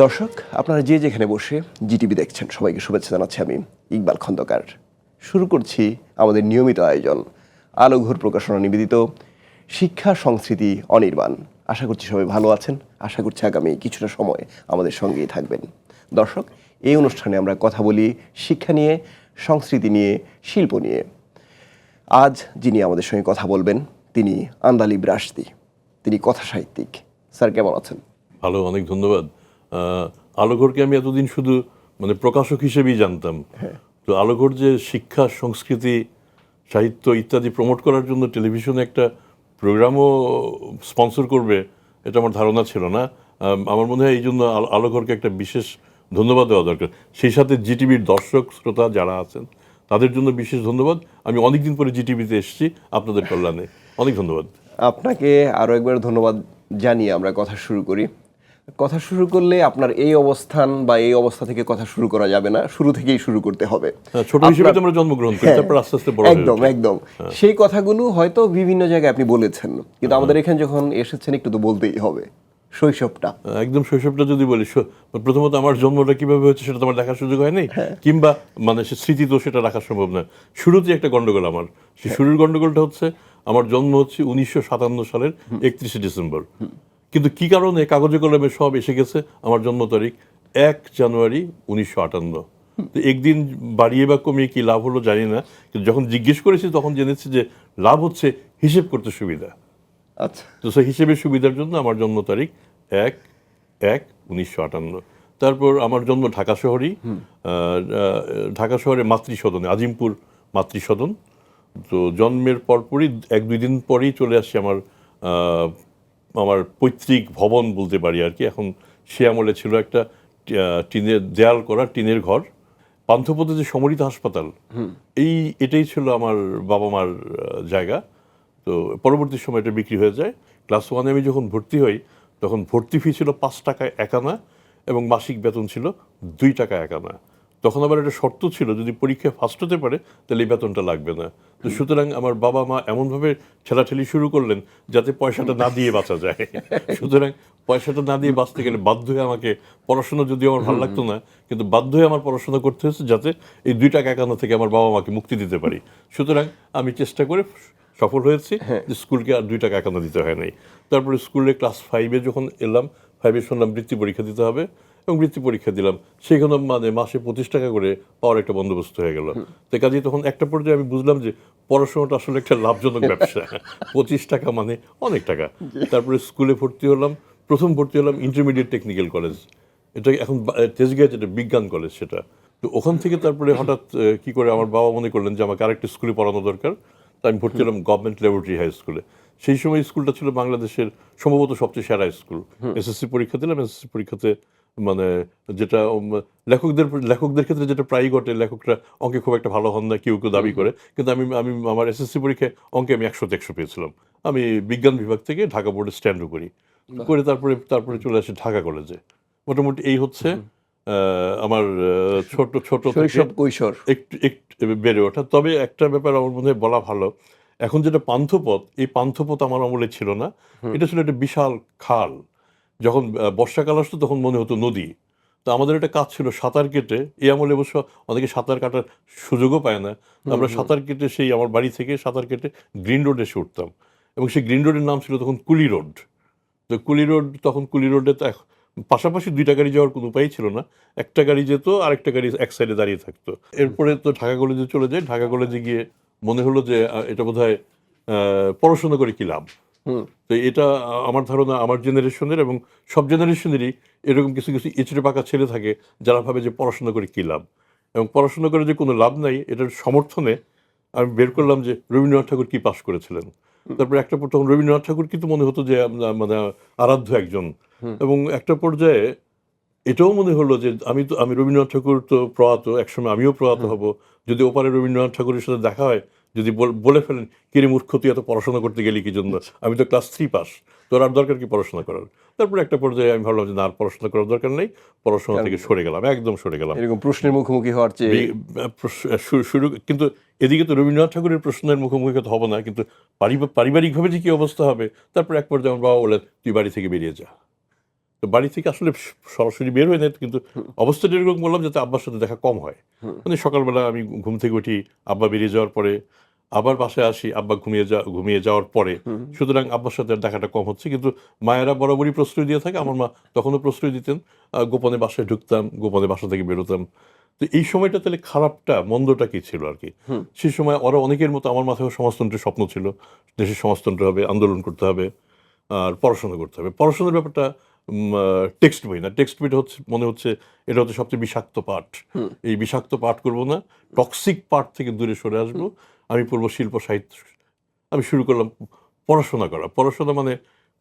দর্শক, আপনারা যে যেখানে বসে জিটিভি দেখছেন, সবাইকে শুভেচ্ছা জানাচ্ছি আমি, ইকবাল খন্দকার। শুরু করছি আমাদের নিয়মিত আয়োজন, আলোঘর প্রকাশনা নিবেদিত শিক্ষা সংস্কৃতি অনির্বাণ। আশা করছি সবাই ভালো আছেন, আশা করছি আগামী কিছুটা সময় আমাদের সঙ্গেই থাকবেন। দর্শক, এই অনুষ্ঠানে আমরা কথা বলি শিক্ষা নিয়ে, সংস্কৃতি নিয়ে, শিল্প নিয়ে। আজ যিনি আমাদের সঙ্গে কথা বলবেন, তিনি আন্দালিব রাশদি। তিনি কথা সাহিত্যিক স্যার, কেমন আছেন? ভালো, অনেক ধন্যবাদ। আহ, আলোঘরকে আমি এতদিন শুধু মানে প্রকাশক হিসেবেই জানতাম। তো আলোঘর যে শিক্ষা সংস্কৃতি সাহিত্য ইত্যাদি প্রমোট করার জন্য টেলিভিশনে একটা প্রোগ্রামও স্পন্সর করবে এটা আমার ধারণা ছিল না। আমার মনে হয় এই জন্য আলো- আলোঘরকে একটা বিশেষ ধন্যবাদ দেওয়া দরকার। সেই সাথে জিটিভির দর্শক শ্রোতা যারা আছেন তাদের জন্য বিশেষ ধন্যবাদ। আমি অনেকদিন পরে জিটিভিতে এসেছি আপনাদের কল্যাণে। অনেক ধন্যবাদ। আপনাকে আরও একবার ধন্যবাদ জানিয়ে আমরা কথা শুরু করি। কথা শুরু করলে আপনার এই অবস্থান বা এই অবস্থা থেকে কথা শুরু করা যাবে না। শুরু থেকেই শুরু করতে হবে। হ্যাঁ, ছোট হিসেবে আমরা জন্মগ্রহণ করি তারপর আস্তে আস্তে বড় একদম একদম। সেই কথাগুলো হয়তো বিভিন্ন জায়গায় আপনি বলেছেন কিন্তু আমাদের এখানে যখন এসেছেন একটু তো বলতেই হবে। শৈশবটা। একদম শৈশবটা যদি বলি প্রথমত আমার জন্মটা কীভাবে হয়েছে সেটা তোমার দেখার সুযোগ হয়নি কিংবা মানে সে স্মৃতি তো সেটা রাখা সম্ভব না শুরুতে একটা গন্ডগোল আমার। সেই শুরুর গন্ডগোলটা হচ্ছে আমার জন্ম হচ্ছে উনিশশো সাতান্ন সালের একত্রিশে ডিসেম্বর। কিন্তু কি কারণে কাগজে কলমে সব এসে গেছে? আমার জন্ম তারিখ এক জানুয়ারি উনিশশো আটান্ন। তো একদিন বাড়িয়ে বা কমিয়ে কি লাভ হলো জানি না কিন্তু যখন জিজ্ঞেস করেছি তখন জেনেছি যে লাভ হচ্ছে হিসেব করতে সুবিধা। আচ্ছা। তো সেই হিসেবে সুবিধার জন্য আমার জন্ম তারিখ এক এক উনিশশো আটান্ন। তারপর আমার জন্ম ঢাকা শহরেই। ঢাকা শহরে মাতৃসদনে আজিমপুর মাতৃসদন। তো জন্মের পরপরই এক দুই দিন পরেই চলে আসছি আমার আমার পৈতৃক ভবন বলতে পারি আর কি। এখন সে আমলে ছিল একটা টিনের দেয়াল করা টিনের ঘর পান্থপথে যে সমরিত হাসপাতাল। এই এটাই ছিল আমার বাবা মার জায়গা। তো পরবর্তী সময় এটা বিক্রি হয়ে যায়। ক্লাস ওয়ানে আমি যখন ভর্তি হই তখন ভর্তি ফি ছিল পাঁচ টাকা একানা এবং মাসিক বেতন ছিল দুই টাকা একানা তখন আবার একটা শর্ত ছিল যদি পরীক্ষায় ফার্স্ট হতে পারে তাহলে এই বেতনটা লাগবে না। তো সুতরাং আমার বাবা মা এমনভাবে ঠেলাঠেলি শুরু করলেন যাতে পয়সাটা না দিয়ে বাঁচা যায়। সুতরাং পয়সাটা না দিয়ে বাঁচতে গেলে বাধ্য হয়ে আমাকে পড়াশোনা যদিও আমার ভালো লাগতো না কিন্তু বাধ্য হয়ে আমার পড়াশোনা করতে হয়েছে যাতে এই দুই টাকা একান্ন থেকে আমার বাবা মাকে মুক্তি দিতে পারি। সুতরাং আমি চেষ্টা করে সফল হয়েছি যে স্কুলকে আর দুই টাকা একান্ন দিতে হয় নাই। তারপরে স্কুলে ক্লাস ফাইভে যখন এলাম ফাইভে শুনলাম বৃত্তি পরীক্ষা দিতে হবে এবং বৃত্তি পরীক্ষা দিলাম। সেখানে মানে মাসে পঁচিশ টাকা করে পাওয়ার একটা বন্দোবস্ত হয়ে গেল। তো কাজে তখন একটা পর্যায়ে আমি বুঝলাম যে পড়াশোনাটা আসলে একটা লাভজনক ব্যবসা। পঁচিশ টাকা মানে অনেক টাকা। তারপরে স্কুলে ভর্তি হলাম। প্রথম ভর্তি হলাম ইন্টারমিডিয়েট টেকনিক্যাল কলেজ এটা এখন তেজগাঁয়ে যেটা বিজ্ঞান কলেজ সেটা। তো ওখান থেকে তারপরে হঠাৎ কি করে আমার বাবা মনে করলেন যে আমাকে আরেকটা স্কুলে পড়ানো দরকার। তাই আমি ভর্তি হলাম গভর্নমেন্ট ল্যাবরেটরি হাই স্কুলে সেই সময় স্কুলটা ছিল বাংলাদেশের সম্ভবত সবচেয়ে সেরা স্কুল। এসএসসি পরীক্ষা দিলাম এসএসসি পরীক্ষাতে মানে যেটা লেখকদের লেখকদের ক্ষেত্রে যেটা প্রায় ঘটে লেখকরা অঙ্কে খুব একটা ভালো হন না কেউ কেউ দাবি করে। কিন্তু আমি আমি আমার এসএসসি পরীক্ষায় অঙ্কে আমি একশোতে একশো পেয়েছিলাম। আমি বিজ্ঞান বিভাগ থেকে ঢাকা বোর্ডে স্ট্যান্ডও করি। করে তারপরে তারপরে চলে আসি ঢাকা কলেজে। মোটামুটি এই হচ্ছে আমার ছোট ছোট শৈশব কৈশোর। একটু একটু বেড়ে ওঠা। তবে একটা ব্যাপার আমার মনে হয় বলা ভালো এখন যেটা পান্থপথ এই পান্থপথ আমার আমলে ছিল না। এটা ছিল একটা বিশাল খাল। যখন বর্ষাকাল আসতো তখন মনে হতো নদী। তো আমাদের একটা কাজ ছিল সাঁতার কেটে এই আমলে অবশ্য অনেকে সাঁতার কাটার সুযোগও পায় না। আমরা সাঁতার কেটে সেই আমার বাড়ি থেকে সাঁতার কেটে গ্রিন রোডে এসে উঠতাম। এবং সেই গ্রিন রোডের নাম ছিল তখন কুলি রোড। তো কুলি রোড তখন কুলি রোডে তো পাশাপাশি দুইটা গাড়ি যাওয়ার কোনো উপায় ছিল না। একটা গাড়ি যেত আর একটা গাড়ি এক সাইডে দাঁড়িয়ে থাকতো। এরপরে তো ঢাকা কলেজে চলে যাই। ঢাকা কলেজে গিয়ে মনে হলো যে এটা বোধ হয় পড়াশোনা করে কি লাভ? তো এটা আমার ধারণা আমার জেনারেশনের এবং সব জেনারেশনেরই এরকম কিছু কিছু ইচড়ে পাকা ছেলে থাকে যারা ভাবে যে পড়াশোনা করে কি লাভ? এবং পড়াশোনা করে যে কোনো লাভ নাই এটার সমর্থনে আমি বের করলাম যে রবীন্দ্রনাথ ঠাকুর কি পাশ করেছিলেন। তারপরে একটা পর তখন রবীন্দ্রনাথ ঠাকুর কিন্তু মনে হতো যে মানে আরাধ্য একজন। এবং একটা পর্যায়ে এটাও মনে হলো যে আমি তো আমি রবীন্দ্রনাথ ঠাকুর তো প্রয়াত একসময় আমিও প্রয়াত হব। যদি ওপারে রবীন্দ্রনাথ ঠাকুরের সাথে দেখা হয় যদি বল- ফেলেন কিরে মূর্খ তুই এত পড়াশোনা করতে গেলি কি জন্য? আমি তো ক্লাস থ্রি পাস তোর আর দরকার কি পড়াশোনা করার? তারপরে একটা পর্যায়ে আমি ভাবলাম যে না আর পড়াশোনা করার দরকার নেই পড়াশোনা থেকে সরে গেলাম একদম সরে গেলাম। এরকম প্রশ্নের মুখোমুখি হওয়ার চেয়ে শুরু কিন্তু এদিকে তো রবীন্দ্রনাথ ঠাকুরের প্রশ্নের মুখোমুখি তো হব না কিন্তু পারিবা- পারিবারিকভাবে যে কি অবস্থা হবে তারপর এক পর্যায়ে আমার বাবা বললেন তুই বাড়ি থেকে বেরিয়ে যা। তো বাড়ি থেকে আসলে সরাসরি বের হয়ে নেয় কিন্তু অবস্থাটা এরকম বললাম যাতে আব্বার সাথে দেখা কম হয়। মানে সকালবেলা আমি ঘুম থেকে উঠি আব্বা বেরিয়ে যাওয়ার পরে আবার বাসায় আসি আব্বা ঘুমিয়ে যা ঘুমিয়ে যাওয়ার পরে। সুতরাং আব্বার সাথে দেখাটা কম হচ্ছে কিন্তু মায়েরা বরাবরই প্রশ্রয় দিয়ে থাকে আমার মা তখনও প্রশ্রয় দিতেন গোপনে বাসায় ঢুকতাম গোপনে বাসা থেকে বেরোতাম। তো এই সময়টা তাহলে খারাপটা মন্দটা কি ছিল আর কি? সেই সময় ওরা অনেকের মতো আমার মাথায় সমাজতন্ত্রের স্বপ্ন ছিল দেশের সমাজতন্ত্র হবে আন্দোলন করতে হবে আর পড়াশোনা করতে হবে। পড়াশোনার ব্যাপারটা টেক্সট বই না। টেক্সট বইটা হচ্ছে মনে হচ্ছে এটা হচ্ছে সবচেয়ে বিষাক্ত পাঠ। এই বিষাক্ত পাঠ করব না টক্সিক পাঠ থেকে দূরে সরে আসব। আমি পড়ব শিল্প সাহিত্য। আমি শুরু করলাম পড়াশোনা করা। পড়াশোনা মানে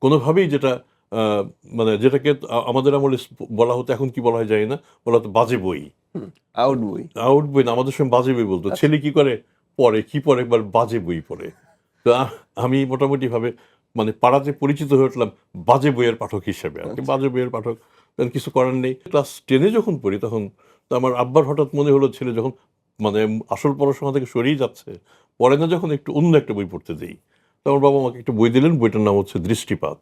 কোনোভাবেই যেটা আহ, মানে যেটাকে আমাদের আমলে বলা হতো এখন কি বলা হয় যায় না বলা হতো বাজে বই। আউট বই। আউট বই না আমাদের সময় বাজে বই বলতো। ছেলে কি করে পড়ে কি পড়ে একবার বাজে বই পড়ে। তো আমি মোটামুটি ভাবে মানে পাড়াতে পরিচিত হয়ে উঠলাম বাজে বইয়ের পাঠক হিসেবে আর কি বাজে বইয়ের পাঠক। কিছু করার নেই। ক্লাস টেনে যখন পড়ি তখন তো আমার আব্বার হঠাৎ মনে হলো ছেলে যখন মানে আসল পড়াশোনা থেকে সরিয়ে যাচ্ছে পরে না যখন একটু অন্য একটা বই পড়তে দিই তো আমার বাবা আমাকে একটা বই দিলেন বইটার নাম হচ্ছে দৃষ্টিপাত।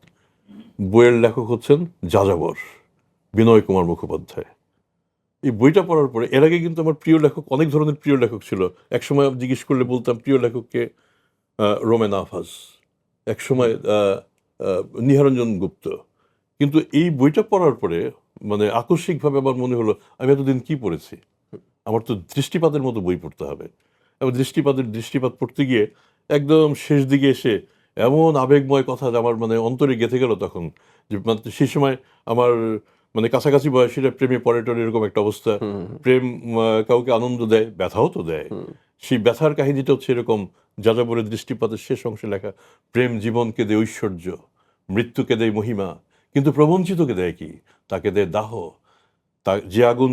বইয়ের লেখক হচ্ছেন যাযাবর বিনয় কুমার মুখোপাধ্যায়। এই বইটা পড়ার পরে এর আগে কিন্তু আমার প্রিয় লেখক অনেক ধরনের প্রিয় লেখক ছিল। একসময় জিজ্ঞেস করলে বলতাম প্রিয় লেখককে রোমেন আফাজ একসময় নিহারঞ্জন গুপ্ত। কিন্তু এই বইটা পড়ার পরে মানে আকস্মিকভাবে আমার মনে হলো আমি এতদিন কি পড়েছি? আমার তো দৃষ্টিপাতের মতো বই পড়তে হবে। এবং দৃষ্টিপাতের দৃষ্টিপাত পড়তে গিয়ে একদম শেষ দিকে এসে এমন আবেগময় কথা আমার মানে অন্তরে গেঁথে গেল তখন। যে মানে সেই সময় আমার মানে কাছাকাছি বয়সীরা প্রেমে পড়ে টরে এরকম একটা অবস্থা। প্রেম কাউকে আনন্দ দেয় ব্যথাও তো দেয়। সেই ব্যথার কাহিনীটা হচ্ছে এরকম যাযাবরের দৃষ্টিপাতের শেষ অংশে লেখা প্রেম জীবনকে দেয় ঐশ্বর্য মৃত্যুকে দেয় মহিমা কিন্তু প্রবঞ্চিতকে দেয় কি? তাকে দেয় দাহ। তা যে আগুন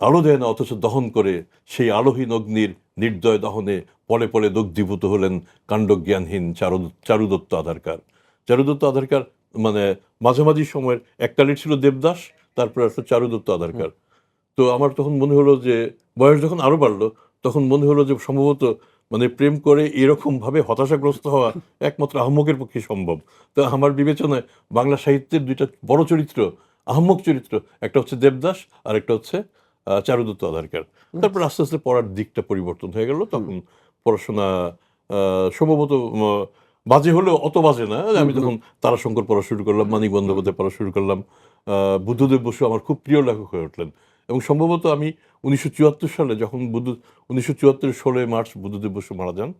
আলো দেয় না অথচ দহন করে সেই আলোহীন অগ্নির নির্দয় দহনে পরে পরে দগ্ধীভূত হলেন কাণ্ডজ্ঞানহীন চারু চারুদত্ত আধারকার। চারুদত্ত আধারকার মানে মাঝামাঝি সময়ের এককালের ছিল দেবদাস তারপর আসলো চারুদত্ত আধারকার। তো আমার তখন মনে হলো যে বয়স যখন আরও বাড়লো তখন মনে হলো যে সম্ভবত মানে প্রেম করে এরকম ভাবে হতাশাগ্রস্ত হওয়া একমাত্র আহম্মকের পক্ষে সম্ভব। তো আমার বিবেচনায় বাংলা সাহিত্যের দুইটা বড় চরিত্র আহম্মক চরিত্র একটা হচ্ছে দেবদাস আর একটা হচ্ছে চারুদত্ত আধারকার। তারপর আস্তে আস্তে পড়ার দিকটা পরিবর্তন হয়ে গেল। তখন পড়াশোনা আহ, সম্ভবত বাজে হলেও অত বাজে না। আমি তখন তারাশঙ্কর পড়া শুরু করলাম মানিক বন্দ্যোপাধ্যায় পড়া শুরু করলাম। বুদ্ধদেব বসু আমার খুব প্রিয় লেখক হয়ে উঠলেন। এবং সম্ভবত আমি উনিশশো চুয়াত্তর সালে যখন বুদ্ধ, উনিশশো চুয়াত্তরের ষোলোই মার্চ বুদ্ধদেব বসু মারা যান,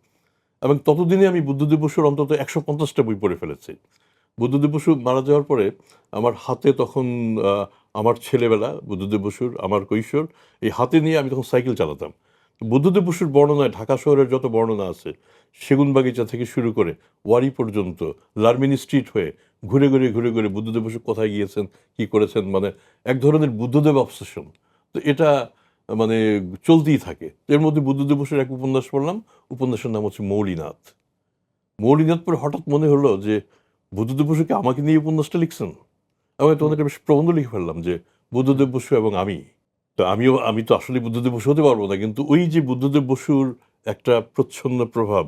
এবং ততদিনে আমি বুদ্ধদেব বসুর অন্তত একশো পঞ্চাশটা বই পড়ে ফেলেছি। বুদ্ধদেব বসু মারা যাওয়ার পরে আমার হাতে তখন আমার ছেলেবেলা বুদ্ধদেব বসুর আমার কৈশোর, এই হাতে নিয়ে আমি তখন সাইকেল চালাতাম। বুদ্ধদেব বসুর বর্ণনায় ঢাকা শহরের যত বর্ণনা আছে সেগুন বাগিচা থেকে শুরু করে ওয়ারি পর্যন্ত, লারমিনি স্ট্রিট হয়ে ঘুরে ঘুরে ঘুরে ঘুরে বুদ্ধদেব বসু কোথায় গিয়েছেন, কি করেছেন মানে এক ধরনের বুদ্ধদেব অবসেশন তো এটা মানে চলতেই থাকে। এর মধ্যে বুদ্ধদেব বসুর এক উপন্যাস পড়লাম, উপন্যাসের নাম হচ্ছে মৌলিনাথ। মৌলিনাথ পরে হঠাৎ মনে হলো যে বুদ্ধদেব বসুকে আমাকে নিয়ে উপন্যাসটা লিখছেন? আমি তখন একটা বেশ প্রবন্ধ লিখে ফেললাম যে বুদ্ধদেব বসু এবং আমি। তো আমিও আমি তো আসলে বুদ্ধদেব বসু হতে পারব না কিন্তু ওই যে বুদ্ধদেব বসুর একটা প্রচ্ছন্ন প্রভাব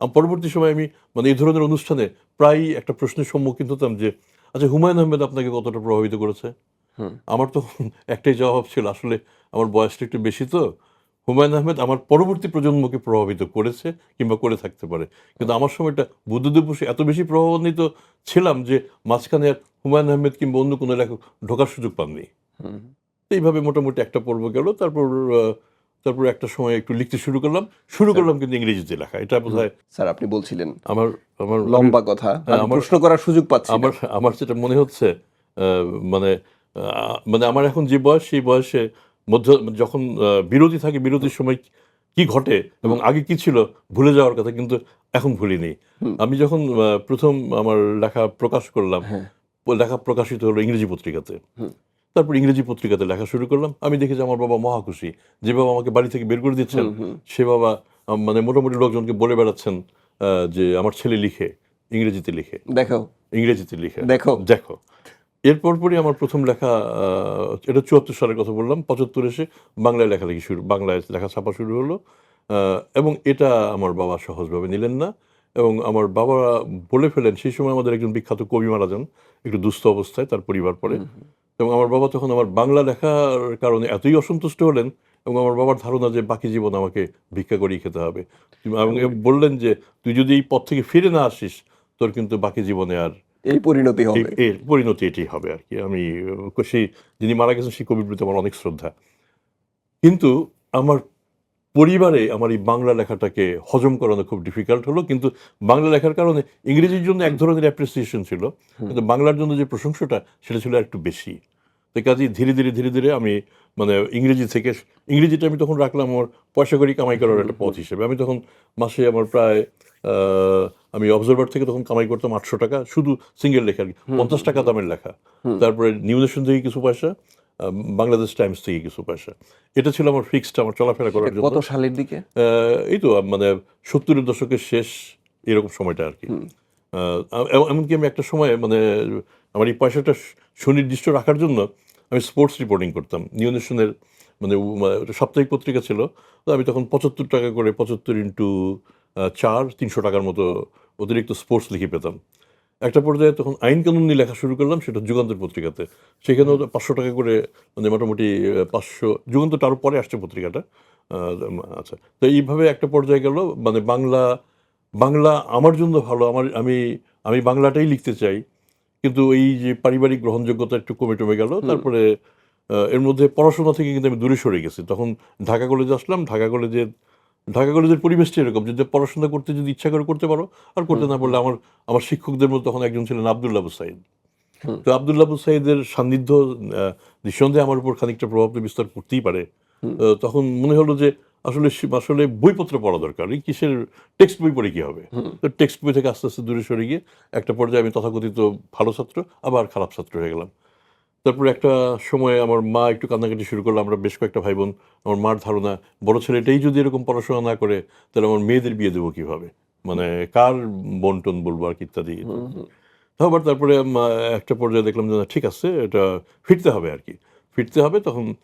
আম পরবর্তী সময় আমি মানে এই ধরনের অনুষ্ঠানে প্রায় একটা প্রশ্নের সম্মুখীন হতাম যে আচ্ছা হুমায়ুন আহমেদ আপনাকে কতটা প্রভাবিত করেছে? আমার তো একটাই জবাব ছিল আসলে আমার বয়সটা একটু বেশি তো হুমায়ুন আহমেদ আমার পরবর্তী প্রজন্মকে প্রভাবিত করেছে কিংবা করে থাকতে পারে। কিন্তু আমার সময়টা বুদ্ধদেব বসু এত বেশি প্রভাবান্বিত ছিলাম যে মাঝখানে হুমায়ুন আহমেদ কিংবা অন্য কোনো লেখক ঢোকার সুযোগ পাননি। এইভাবে মোটামুটি একটা পর্ব গেল। তারপর তারপর একটা সময় একটু লিখতে শুরু করলাম। শুরু করলাম কিন্তু ইংরেজিতে লেখা। এটা বোধ হয় স্যার আপনি বলছিলেন। আমার আমার লম্বা কথা। হ্যাঁ, প্রশ্ন করার সুযোগ পাচ্ছি আমার আমার যেটা মনে হচ্ছে মানে মানে আমার এখন যে বয়স সেই বয়সে মধ্য যখন বিরতি থাকে বিরতির সময় কি ঘটে এবং আগে কি ছিল ভুলে যাওয়ার কথা কিন্তু এখন ভুলিনি। আমি যখন প্রথম আমার লেখা প্রকাশ করলাম প- লেখা প্রকাশিত হলো ইংরেজি পত্রিকাতে। তারপর ইংরেজি পত্রিকাতে লেখা শুরু করলাম। আমি দেখি যে আমার বাবা মহা খুশি। যে বাবা আমাকে বাড়ি থেকে বের করে দিচ্ছেন সে বাবা মানে মোটামুটি লোকজনকে বলে বেড়াচ্ছেন যে আমার ছেলে লিখে ইংরেজিতে লিখে। দেখো। ইংরেজিতে লিখে। দেখো। দেখো। এরপর পরই আমার প্রথম লেখা এটা চুয়াত্তর সালের কথা বললাম পঁচাত্তর এসে বাংলায় লেখালেখি শুরু বাংলায় লেখা ছাপা শুরু হলো। আহ, এবং এটা আমার বাবা সহজভাবে নিলেন না। এবং আমার বাবা বলে ফেলেন সেই সময় আমাদের একজন বিখ্যাত কবি মারা যান একটু দুস্থ অবস্থায় তার পরিবার পরে। এবং আমার বাবা তখন আমার বাংলা লেখার কারণে এতই অসন্তুষ্ট হলেন এবং আমার বাবার ধারণা যে বাকি জীবন আমাকে ভিক্ষা করিয়ে খেতে হবে। এবং বললেন যে তুই যদি এই পথ থেকে ফিরে না আসিস তোর কিন্তু বাকি জীবনে আর এই পরিণতি হবে। এই- এর পরিণতি এটি হবে আর কি। আমি সেই যিনি মারা গেছেন সেই কবির প্রতি আমার অনেক শ্রদ্ধা। কিন্তু আমার পরিবারে আমার এই বাংলা লেখাটাকে হজম করানো খুব ডিফিকাল্ট হলো কিন্তু বাংলা লেখার কারণে ইংরেজির জন্য এক ধরনের অ্যাপ্রিসিয়েশন ছিল কিন্তু বাংলার জন্য যে প্রশংসাটা সেটা ছিল একটু বেশি। তো কাজেই ধীরে ধীরে ধীরে ধীরে আমি মানে ইংরেজি থেকে ইংরেজিটা আমি তখন রাখলাম আমার পয়সা করি কামাই করার একটা পথ হিসেবে। আমি তখন মাসে আমার প্রায় আমি অবজারভার থেকে তখন কামাই করতাম আটশো টাকা শুধু সিঙ্গেল লেখা আর কি পঞ্চাশ টাকা দামের লেখা। তারপরে নিউ নেশন থেকে কিছু পয়সা বাংলাদেশ টাইমস থেকে কিছু পয়সা। এটা ছিল আমার ফিক্সড আমার চলাফেরা করার জন্য। কত সালের দিকে? এই তো মানে সত্তরের দশকের শেষ এরকম সময়টা আর কি। এমনকি আমি একটা সময় মানে আমার এই পয়সাটা সুনির্দিষ্ট রাখার জন্য আমি স্পোর্টস রিপোর্টিং করতাম। নিউ নেশনের মানে সাপ্তাহিক পত্রিকা ছিল। তো আমি তখন পঁচাত্তর টাকা করে পঁচাত্তর ইন্টু চার তিনশো টাকার মতো অতিরিক্ত স্পোর্টস লিখে পেতাম। একটা পর্যায়ে তখন আইন কানুন নিয়ে লেখা শুরু করলাম সেটা যুগান্তর পত্রিকাতে। সেখানেও পাঁচশো টাকা করে মানে মোটামুটি পাঁচশো যুগান্তরটা আরও পরে আসছে পত্রিকাটা। আচ্ছা। তো এইভাবে একটা পর্যায়ে গেল মানে বাংলা বাংলা আমার জন্য ভালো আমার আমি আমি বাংলাটাই লিখতে চাই। কিন্তু এই যে পারিবারিক গ্রহণযোগ্যতা একটু কমে টমে গেল তারপরে এর মধ্যে পড়াশোনা থেকে কিন্তু আমি দূরে সরে গেছি। তখন ঢাকা কলেজে আসলাম ঢাকা কলেজে ঢাকা কলেজের পরিবেশটা এরকম যদি পড়াশোনা করতে যদি ইচ্ছা করে করতে পারো আর করতে না পারলে আমার আমার শিক্ষকদের মধ্যে তখন একজন ছিলেন আবদুল্লাহ আবু সাইদ তো আবদুল্লাহ সাইদের সান্নিধ্য নিঃসন্দেহে আমার উপর খানিকটা প্রভাব বিস্তার করতেই পারে। তখন মনে হলো যে আসলে আসলে বইপত্র পড়া দরকার। এই কিসের টেক্সট বই পড়ে কি হবে? তো টেক্সট বই থেকে আস্তে আস্তে দূরে সরে গিয়ে একটা পর্যায়ে আমি তথাকথিত ভালো ছাত্র আবার খারাপ ছাত্র হয়ে গেলাম। তারপরে একটা সময় আমার মা একটু কান্নাকাটি শুরু করল আমরা বেশ কয়েকটা ভাই বোন আমার মার ধারণা বড় ছেলেটাই যদি এরকম পড়াশোনা না করে তাহলে আমার মেয়েদের বিয়ে দেবো কীভাবে? মানে কার বন্টন বলব আর কি ইত্যাদি। আবার তারপরে একটা পর্যায়ে দেখলাম যে না, ঠিক আছে এটা ফিরতে হবে আর কি। ফিরতে হবে তখন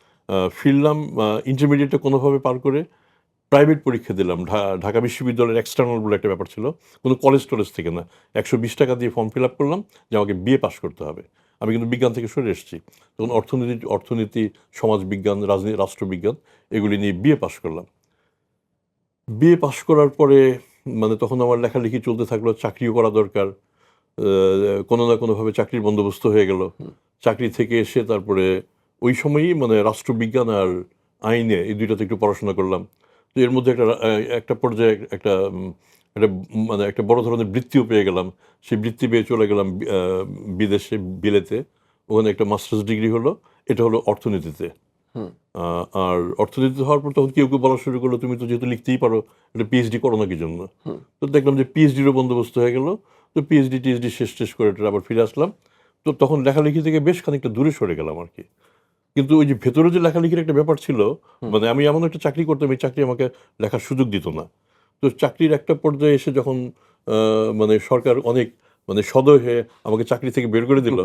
ফিরলাম ইন্টারমিডিয়েটটা কোনোভাবে পার করে প্রাইভেট পরীক্ষা দিলাম। ঢা- ঢাকা বিশ্ববিদ্যালয়ের এক্সটার্নাল বলে একটা ব্যাপার ছিল। কোনো কলেজ টলেজ থেকে না। একশো বিশ টাকা দিয়ে ফর্ম ফিল আপ করলাম যে আমাকে বিএ পাস করতে হবে। আমি কিন্তু বিজ্ঞান থেকে সরে এসেছি। তখন অর্থনীতি অর্থনীতি সমাজবিজ্ঞান রাজনীতি, রাষ্ট্রবিজ্ঞান, এগুলি নিয়ে বিএ পাস করলাম। বিএ পাস করার পরে মানে তখন আমার লেখালেখি চলতে থাকল, চাকরিও করা দরকার। কোনো না কোনোভাবে চাকরির বন্দোবস্ত হয়ে গেল। চাকরি থেকে এসে তারপরে ওই সময়ই মানে রাষ্ট্রবিজ্ঞান আর আইনে এই দুইটাতে একটু পড়াশোনা করলাম। তো এর মধ্যে একটা একটা পর্যায়ে একটা একটা মানে একটা বড় ধরনের বৃত্তিও পেয়ে গেলাম। সেই বৃত্তি পেয়ে চলে গেলাম বিদেশে বিলেতে। ওখানে একটা মাস্টার্স ডিগ্রি হলো এটা হলো অর্থনীতিতে। আর অর্থনীতি হওয়ার পর তখন কেউ কেউ বলা শুরু করল তুমি তো যেহেতু লিখতেই পারো একটা পিএইচডি করো না কি জন্য তো দেখলাম যে পিএইচডিরও বন্দোবস্ত হয়ে গেল। তো পিএইচডি টিএইচডি শেষ শেষ করে আবার ফিরে আসলাম। তো তখন লেখালেখি থেকে বেশ খানিকটা দূরে সরে গেলাম আর কি। কিন্তু ওই যে ভেতরে যে লেখালেখির একটা ব্যাপার ছিল মানে আমি এমন একটা চাকরি করতাম এই চাকরি আমাকে লেখার সুযোগ দিত না। তো চাকরির একটা পর্যায়ে এসে যখন মানে সরকার অনেক মানে সদয় হয়ে আমাকে চাকরি থেকে বের করে দিল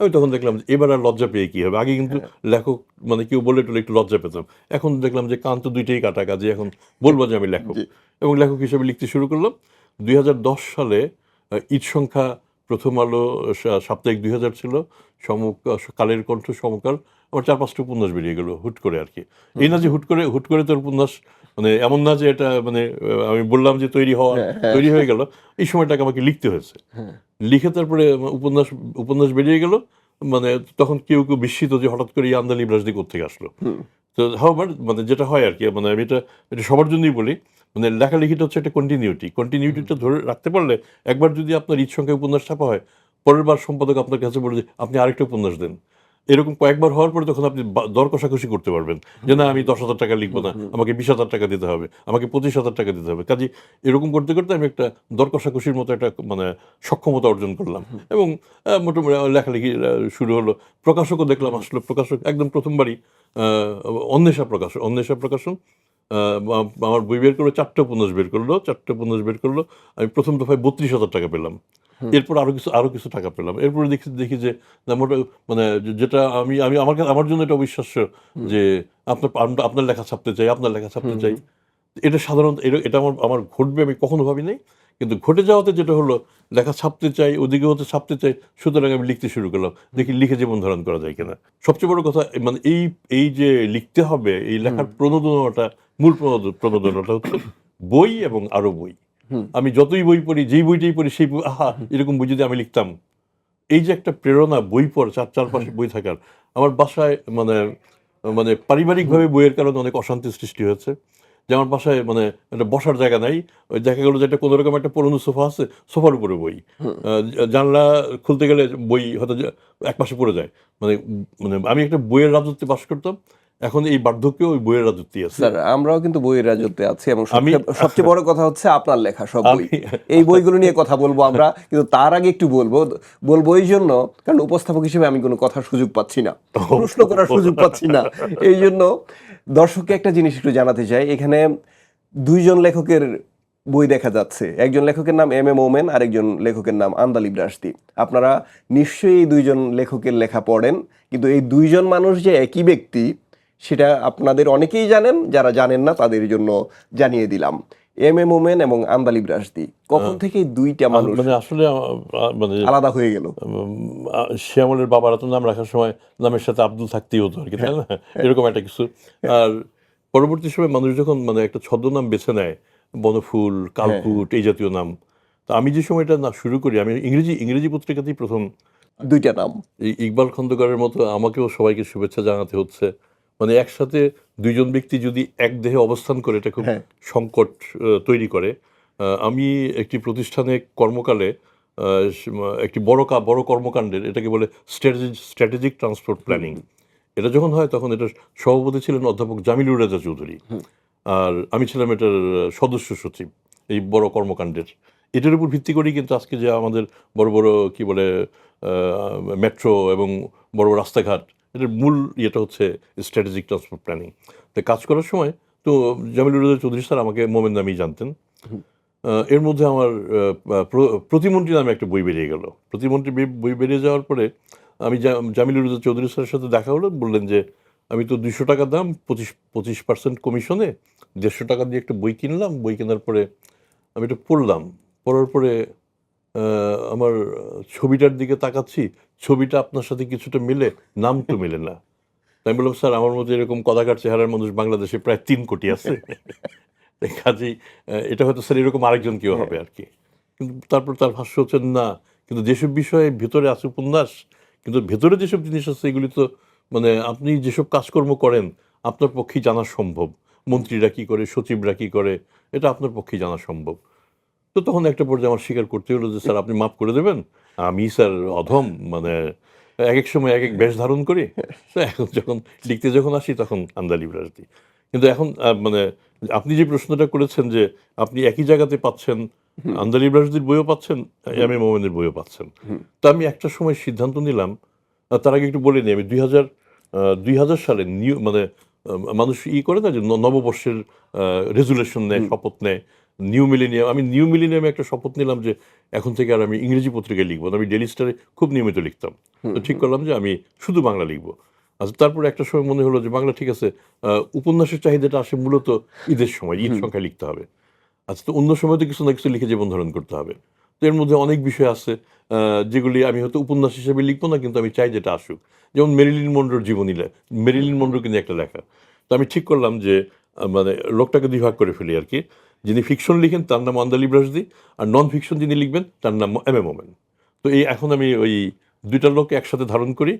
আমি তখন দেখলাম যে এবার আর লজ্জা পেয়ে কী হবে? আগে কিন্তু লেখক মানে কেউ বলে টলে একটু লজ্জা পেতাম। এখন দেখলাম যে কান তো দুইটাই কাটা কাজে এখন বলব যে আমি লেখক। এবং লেখক হিসেবে লিখতে শুরু করলাম। দুই হাজার দশ সালে ঈদ সংখ্যা প্রথম আলো সাপ্তাহিক দুই হাজার ছিল। সমক কালের কণ্ঠ সমকাল আমার চার পাঁচটা উপন্যাস বেরিয়ে গেল হুট করে আর কি। এই না যে হুট করে হুট করে তোর উপন্যাস মানে এমন না যে এটা মানে আমি বললাম যে তৈরি হওয়া তৈরি হয়ে গেল। এই সময়টাকে আমাকে লিখতে হয়েছে। লিখে তারপরে উপন্যাস উপন্যাস বেরিয়ে গেল। মানে তখন কেউ কেউ বিস্মিত যে হঠাৎ করে এই আমদানি ব্রাজদি থেকে আসলো তো হাওবার মানে যেটা হয় আর কি মানে আমি এটা এটা সবার জন্যই বলি মানে লেখালেখিটা হচ্ছে একটা কন্টিনিউটি কন্টিনিউটিটা ধরে রাখতে পারলে একবার যদি আপনার সংখ্যায় উপন্যাস ছাপা হয় পরের বার সম্পাদক আপনার কাছে বলে যে আপনি আরেকটা উপন্যাস দেন। এরকম কয়েকবার হওয়ার পরে তখন আপনি দর কষাকষি করতে পারবেন যে না আমি দশ হাজার টাকা লিখব না আমাকে বিশ হাজার টাকা দিতে হবে আমাকে পঁচিশ হাজার টাকা দিতে হবে। কাজে এরকম করতে করতে আমি একটা দর কষাকষির মতো একটা মানে সক্ষমতা অর্জন করলাম। এবং মোটামুটি লেখালেখি শুরু হলো। প্রকাশকও দেখলাম আসলো। প্রকাশক একদম প্রথমবারই অন্বেষা প্রকাশন অন্বেষা প্রকাশন আমার বই বের করল চারটে উপন্যাস বের করল চারটে উপন্যাস বের করল আমি প্রথম দফায় বত্রিশ হাজার টাকা পেলাম। এরপর আরও কিছু আরও কিছু টাকা পেলাম। এরপরে দেখি দেখি যে মানে যেটা আমি আমি আমার আমার জন্য এটা অবিশ্বাস্য যে আপনার আপনার লেখা ছাপতে চাই আপনার লেখা ছাপতে চাই। এটা সাধারণত এটা- এটা আমার আমার ঘটবে আমি কখনো ভাবি নাই কিন্তু ঘটে যাওয়াতে যেটা হলো লেখা ছাপতে চাই ওদিকে হতে ছাপতে চাই সুতরাং আমি লিখতে শুরু করলাম। দেখি লিখে জীবন ধারণ করা যায় কিনা। সবচেয়ে বড় কথা মানে এই এই যে লিখতে হবে এই লেখার প্রণোদনাটা মূল প্রণোদ- প্রণোদনাটা হচ্ছে বই এবং আরও বই। আমি যতই বই পড়ি যেই বইটাই পড়ি সেই আহা এরকম বই যদি আমি লিখতাম এই যে একটা প্রেরণা বই পড় চার চারপাশে বই থাকার আমার বাসায় মানে মানে পারিবারিকভাবে বইয়ের কারণে অনেক অশান্তির সৃষ্টি হয়েছে। যে আমার বাসায় মানে একটা বসার জায়গা নাই ওই দেখা গেলো যে একটা কোনো রকম একটা পুরনো সোফা আছে সোফার উপরে বই। জানলা খুলতে গেলে বই হয়তো এক পাশে পড়ে যায়। মানে মানে আমি একটা বইয়ের রাজত্বে বাস করতাম এখন এই বার্ধক্যে ওই বইয়ের রাজত্বই আছে। স্যার আমরাও কিন্তু বইয়ের রাজত্বে আছি এবং সবচেয়ে- বড় কথা হচ্ছে আপনার লেখা সব বই। এই বইগুলো নিয়ে কথা বলব আমরা কিন্তু তার আগে একটু বলব। বলব এই জন্য কারণ উপস্থাপক হিসেবে আমি কোনো কথার সুযোগ পাচ্ছি না প্রশ্ন করার সুযোগ পাচ্ছি না। এই জন্য দর্শককে একটা জিনিস একটু জানাতে চাই। এখানে দুইজন লেখকের বই দেখা যাচ্ছে। একজন লেখকের নাম এম এ মোমেন আরেকজন লেখকের নাম আন্দালিব রাশদি। আপনারা নিশ্চয়ই এই দুইজন লেখকের লেখা পড়েন কিন্তু এই দুইজন মানুষ যে একই ব্যক্তি সেটা আপনাদের অনেকেই জানেন যারা জানেন না তাদের জন্য জানিয়ে দিলাম। এম এ মোমেন এবং আন্দালিব রাশদি কখন থেকে দুইটা মানুষ মানে আসলে মানে আলাদা হয়ে গেল? শ্যামলের বাবারা তো নাম রাখার সময় নামের সাথে আব্দুল থাকতেই হতো আর কি তাই না? এরকম একটা কিছু। আর পরবর্তী সময় মানুষ যখন মানে একটা ছদ্মনাম বেছে নেয় বনফুল কালকুট এই জাতীয় নাম তো আমি যে সময়টা না শুরু করি আমি ইংরেজি ইংরেজি পত্রিকাতেই প্রথম দুইটা নাম। এই ইকবাল খন্দকারের মতো আমাকেও সবাইকে শুভেচ্ছা জানাতে হচ্ছে। মানে একসাথে দুইজন ব্যক্তি যদি এক দেহে অবস্থান করে এটা খুব হ্যাঁ। সংকট তৈরি করে। আমি একটি প্রতিষ্ঠানে কর্মকালে একটি বড় কা বড় কর্মকাণ্ডের এটাকে বলে স্ট্র্যাটেজিক ট্রান্সপোর্ট প্ল্যানিং। এটা যখন হয় তখন এটা সভাপতি ছিলেন অধ্যাপক জামিলুর রাজা চৌধুরী। আর আমি ছিলাম এটার সদস্য সচিব এই বড় কর্মকাণ্ডের। এটার উপর ভিত্তি করেই কিন্তু আজকে যে আমাদের বড় বড় কি বলে মেট্রো এবং বড় বড় রাস্তাঘাট এটার মূল ইয়েটা হচ্ছে স্ট্র্যাটেজিক ট্রান্সপোর্ট প্ল্যানিং তো কাজ করার সময় তো জামিলুর রাজা চৌধুরী স্যার আমাকে মোমেন নামেই জানতেন। এর মধ্যে আমার প্রতিমন্ত্রী নামে একটা বই বেরিয়ে গেল। প্রতিমন্ত্রী বই- বেরিয়ে যাওয়ার পরে আমি জামিলুর চৌধুরী স্যারের সাথে দেখা হলো, বললেন যে আমি তো দুশো টাকা দাম, পঁচিশ পঁচিশ পার্সেন্ট কমিশনে দেড়শো টাকা দিয়ে একটা বই কিনলাম। বই কেনার পরে আমি এটা পড়লাম। পড়ার পরে আমার ছবিটার দিকে তাকাচ্ছি ছবিটা আপনার সাথে কিছুটা মিলে নাম তো মিলে না। তাই আমি বললাম স্যার আমার মতো এরকম কদাকার চেহারার মানুষ বাংলাদেশে প্রায় তিন কোটি আছে। কাজেই এটা হয়তো স্যার এরকম আরেকজন কেউ হবে আর কি। কিন্তু তারপর তার ভাষ্য হচ্ছে না কিন্তু যেসব বিষয়ে ভেতরে আছে উপন্যাস কিন্তু ভেতরে যেসব জিনিস আছে এগুলি তো মানে আপনি যেসব কাজকর্ম করেন আপনার পক্ষে জানা সম্ভব। মন্ত্রীরা কি করে সচিবরা কি করে এটা আপনার পক্ষে জানা সম্ভব। তো তখন একটা পর্যায়ে আমার স্বীকার করতে হলো যে স্যার আপনি মাফ করে দেবেন। আমি স্যার অধম মানে এক এক সময় এক এক বেশ ধারণ করি। এখন যখন লিখতে যখন আসি তখন আন্দালি রাজনীতি কিন্তু এখন মানে আপনি যে প্রশ্নটা করেছেন যে আপনি একই জায়গাতে পাচ্ছেন আন্দালি রাজনীতির বইও পাচ্ছেন এম এ মোমেনের বইও পাচ্ছেন। তো আমি একটা সময় সিদ্ধান্ত নিলাম তার আগে একটু বলে নিই আমি দুই হাজার দুই হাজার সালে নিউ মানে মানুষ ই করে না যে নববর্ষের রেজুলেশন নেয় শপথ নেয় নিউ মিলিনিয়াম আমি নিউ মিলিনিয়ামে একটা শপথ নিলাম যে এখন থেকে আর আমি ইংরেজি পত্রিকায় লিখব আমি ডেলি স্টারে খুব নিয়মিত লিখতাম। তো ঠিক করলাম যে আমি শুধু বাংলা লিখব। আচ্ছা তারপরে একটা সময় মনে হলো যে বাংলা ঠিক আছে উপন্যাসের চাহিদাটা আসে মূলত ঈদের সময় ঈদ সংখ্যায় লিখতে হবে। আচ্ছা তো অন্য সময় তো কিছু না কিছু লিখে জীবন ধারণ করতে হবে। তো এর মধ্যে অনেক বিষয় আছে যেগুলি আমি হয়তো উপন্যাস হিসেবে লিখব না কিন্তু আমি চাই যেটা আসুক। যেমন মেরিলিন মন্ডোর জীবনী মেরিলিন মন্ডোর কিন্তু একটা লেখা। তো আমি ঠিক করলাম যে মানে লোকটাকে দুই ভাগ করে ফেলি আর কি। যিনি ফিকশন লিখেন তার নাম আন্দালি ব্রাসদি আর নন ফিকশন যিনি লিখবেন তার নাম এম এ মোমেন। তো এই এখন আমি ওই দুইটা লোককে একসাথে ধারণ করি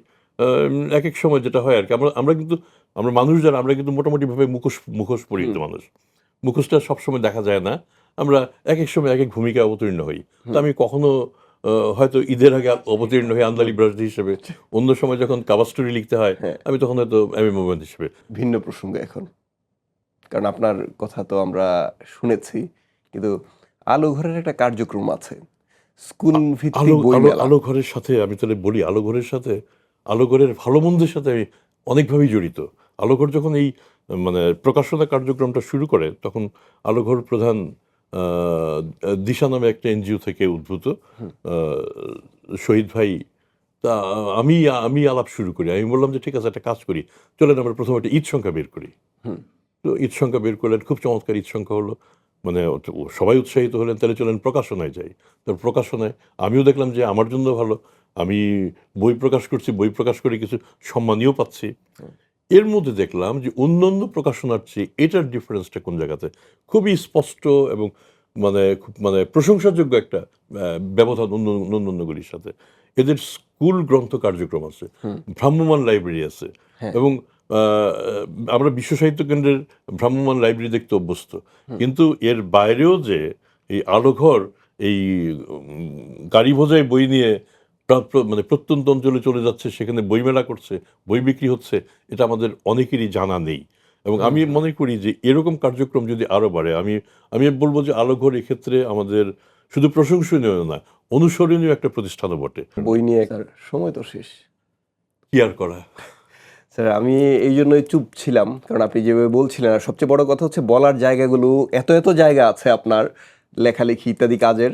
এক এক সময় যেটা হয় আর কি। আমরা আমরা কিন্তু আমরা মানুষ যারা আমরা কিন্তু মোটামুটিভাবে মুখোশ মুখোশ পরিহিত মানুষ। মুখোশটা সবসময় দেখা যায় না। আমরা এক এক সময় এক এক ভূমিকায় অবতীর্ণ হই। তো আমি কখনো হয়তো ঈদের আগে অবতীর্ণ হই আন্দালি ব্রাসদি হিসেবে। অন্য সময় যখন কাবা স্টোরি লিখতে হয়। আমি তখন হয়তো এম এ মোমেন হিসেবে। ভিন্ন প্রসঙ্গ এখন। কারণ আপনার কথা তো আমরা শুনেছি কিন্তু আলো ঘরের একটা কার্যক্রম আছে। স্কুল ভিত্তিক আলো বই আলো ঘরের সাথে আমি তাহলে বলি আলো ঘরের সাথে আলো ঘরের ভালো মন্দের সাথে আমি অনেকভাবেই জড়িত। আলো ঘর যখন এই মানে প্রকাশনা কার্যক্রমটা শুরু করে তখন আলো ঘর প্রধান দিশা নামে একটা এনজিও থেকে উদ্ভূত শহীদ ভাই তা আমি আমি আলাপ শুরু করি। আমি বললাম যে ঠিক আছে একটা কাজ করি। চলেন আমরা প্রথমে একটা ঈদ সংখ্যা বের করি। তো ঈদ সংখ্যা বের করলেন খুব চমৎকার ঈদ সংখ্যা হলো। মানে সবাই উৎসাহিত হলেন তাহলে চলেন প্রকাশনায় যাই। তো প্রকাশনায় আমিও দেখলাম যে আমার জন্য ভালো আমি বই প্রকাশ করছি বই প্রকাশ করে কিছু সম্মানীয় পাচ্ছি। এর মধ্যে দেখলাম যে অন্যান্য প্রকাশনার চেয়ে এটার ডিফারেন্সটা কোন জায়গাতে? খুবই স্পষ্ট এবং মানে খুব মানে প্রশংসাযোগ্য একটা ব্যবধান অন্য অন্য অন্যান্যগুলির সাথে। এদের স্কুল গ্রন্থ কার্যক্রম আছে। ভ্রাম্যমান লাইব্রেরি আছে। এবং আহ, আমরা বিশ্ব সাহিত্য কেন্দ্রের ভ্রাম্যমান লাইব্রেরি দেখতে অভ্যস্ত। কিন্তু এর বাইরেও যে এই আলোঘর এই গাড়ি ভোজায় বই নিয়ে মানে প্রত্যন্ত অঞ্চলে চলে যাচ্ছে সেখানে বইমেলা করছে বই বিক্রি হচ্ছে এটা আমাদের অনেকেরই জানা নেই। এবং আমি মনে করি যে এরকম কার্যক্রম যদি আরও বাড়ে আমি আমি বলব যে আলোঘর এক্ষেত্রে আমাদের শুধু প্রশংসনীয় না অনুসরণীয় একটা প্রতিষ্ঠানও বটে। বই নিয়ে সময় তো শেষ। কি আর করা? স্যার আমি এই জন্যই চুপ ছিলাম। কারণ আপনি যেভাবে বলছিলেন আর সবচেয়ে বড় কথা হচ্ছে বলার জায়গাগুলো এত এত জায়গা আছে আপনার লেখালেখি ইত্যাদি কাজের।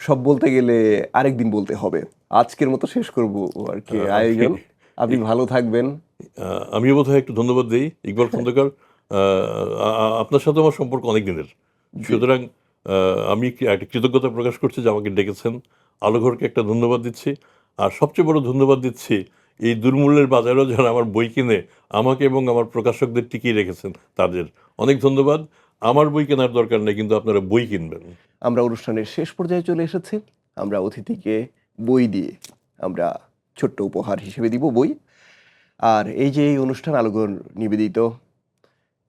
সব বলতে গেলে আরেকদিন বলতে হবে। আজকের মতো শেষ করব আর কি। আয়োজন। আপনি ভালো থাকবেন। আমিও বোধহয় একটু ধন্যবাদ দিই। ইকবাল খন্দকার আপনার সাথে আমার সম্পর্ক অনেক দিনের সুতরাং আমি একটা কৃতজ্ঞতা প্রকাশ করছি যে আমাকে ডেকেছেন। আলোঘরকে একটা ধন্যবাদ দিচ্ছি। আর সবচেয়ে বড় ধন্যবাদ দিচ্ছি এই দুর্মূল্যের বাজারেও যারা আমার বই কিনে আমাকে এবং আমার প্রকাশকদের টিকিয়ে রেখেছেন, তাদের অনেক ধন্যবাদ। আমার বই কেনার দরকার নেই, কিন্তু আপনারা বই কিনবেন। আমরা অনুষ্ঠানের শেষ পর্যায়ে চলে এসেছি। আমরা অতিথিকে বই দিয়ে আমরা ছোট্ট উপহার হিসেবে দিব বই। আর এই যে এই অনুষ্ঠান আলোগর নিবেদিত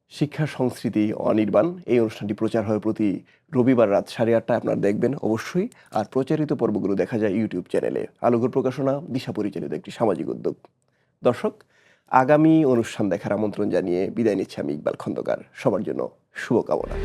শিক্ষা সংস্কৃতি অনির্বাণ, এই অনুষ্ঠানটি প্রচার হয় প্রতি রবিবার রাত সাড়ে আটটায়। আপনারা দেখবেন অবশ্যই। আর প্রচারিত পর্বগুলো দেখা যায় ইউটিউব চ্যানেলে। আলোগর প্রকাশনা, দিশা পরিচালিত একটি সামাজিক উদ্যোগ। দর্শক, আগামী অনুষ্ঠান দেখার আমন্ত্রণ জানিয়ে বিদায় নিচ্ছে আমি ইকবাল খন্দকার। সবার জন্য শুভকামনা।